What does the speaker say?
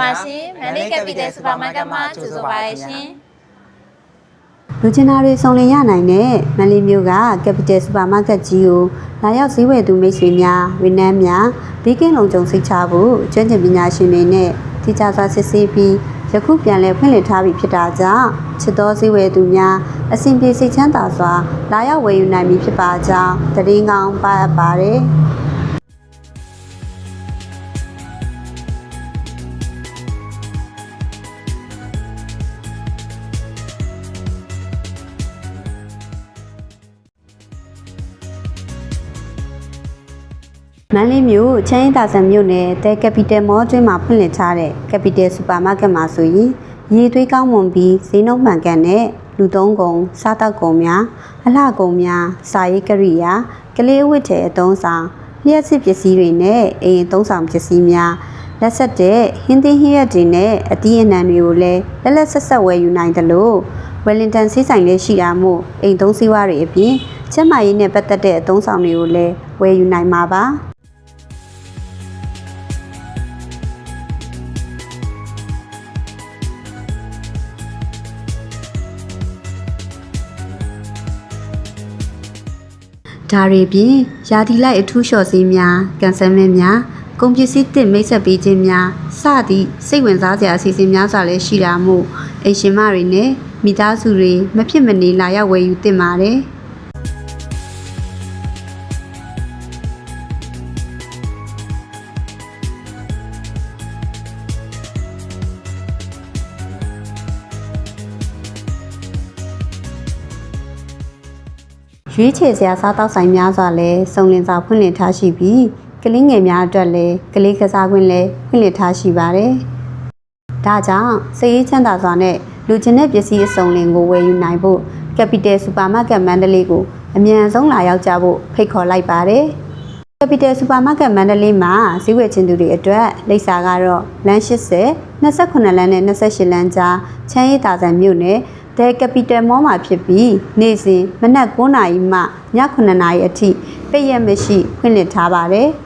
ပါရှင်မန္တလေးကပီတယ်စူပါမားကတ်မှာကြိုဆိုပါရရှင်လူချင်တာတွေစုံလင်ရနိုင်တဲ့မန္တလေးမြို့က Capital Supermarket ကြီးကိုလာရောက်ဈေးဝယ်သူမိတ်ဆွေများဝန်ထမ်းများဘေးကင်းလုံခြုံစိတ်ချဖို့ကျွမ်းကျင်ပညာရှင်တွေနဲ့တိကျစွာစစ်ဆေးပြီးယခုပြန်လည်ဖွင့်လှစ်ထားပြီးဖြစ်တာကြောင့်ချစ်တော်ဈေးဝယ်သူများအစဉ်ပြေစိတ်ချမ်းသာစွာလာရောက်ဝယ်ယူနိုင်ပြီဖြစ်ပါကြောင်းတရင်ကောင်းပါအပ်ပါတယ် မန္တလေးမြို့ချမ်းရင်သာဆန်မြို့နယ်တဲကပီတယ်မောကျွန်းမှာဖွင့်လှစ်ထားတဲ့ကပီတယ်စူပါမားကတ်မှာဆိုရင်ရေသွေးကောင်းမွန်ပြီးဈေးနှုန်းမှန်ကန်တဲ့လူသုံးကုန်စားတောက်ကုန်များအလှကုန်များစာရေးကရိယာကလေးအဝတ်ထည်အသုံးဆောင်လျှက်စစ်ပစ္စည်းတွေနဲ့အိမ်အသုံးဆောင်ပစ္စည်းများလက်ဆက်တဲ့ဟင်းသီးဟင်းရက်တွေနဲ့အသီးအနှံတွေကိုလည်းလက်လက်ဆက်ဆက်ဝယ်ယူနိုင်တယ်လို့ဝယ်လင်တန်ဆေးဆိုင်လေးရှိတာမို့အိမ်သုံးစည်းဝါးတွေအပြင်ချက်မာရေးနဲ့ပတ်သက်တဲ့အသုံးဆောင်တွေကိုလည်းဝယ်ယူနိုင်မှာပါ ဒါတွေပြင်ယာတီလိုက်အထူးလျှော့ဈေးများကန်ဆယ်မင်းများကုန်ပစ္စည်းတစ်မိတ်ဆက်ပေးခြင်းများစသည့်စိတ်ဝင်စားစရာအစီအစဉ်များစွာလည်းရှိတာမို့အိမ်ရှင်မတွေနဲ့မိသားစုတွေမဖြစ်မနေလာရောက်ဝယ်ယူသင့်ပါတယ် ရွေးချယ်စရာစားတောက်ဆိုင်များစွာလည်းစုံလင်စွာဖွင့်လှစ်ထားရှိပြီးကလေးငယ်များအတွက်လည်းကလေးကစားကွင်းလည်းဖွင့်လှစ်ထားရှိပါတယ်။ဒါကြောင့်စိတ်ရေးချမ်းသာစွာနဲ့လူချင်းတဲ့ပစ္စည်းအစုံလင်ကိုဝယ်ယူနိုင်ဖို့ Capital Supermarket မန္တလေးကိုအမြန်ဆုံးလာရောက်ကြဖို့ဖိတ်ခေါ်လိုက်ပါတယ်။ Capital Supermarket မန္တလေးမှာဈေးဝယ်ခြင်းသူတွေအတွက်လိပ်စာကတော့လမ်း80 28လမ်းနဲ့28လမ်းကြားချမ်းရည်တာဆန်မြို့နယ် The Capital Mall မှာဖြစ်ပြီးနေ့စဉ်မနက်9:00နာရီမှည9:00နာရီအထိပိတ်ရက်မရှိဖွင့်လှစ်ထားပါတယ်။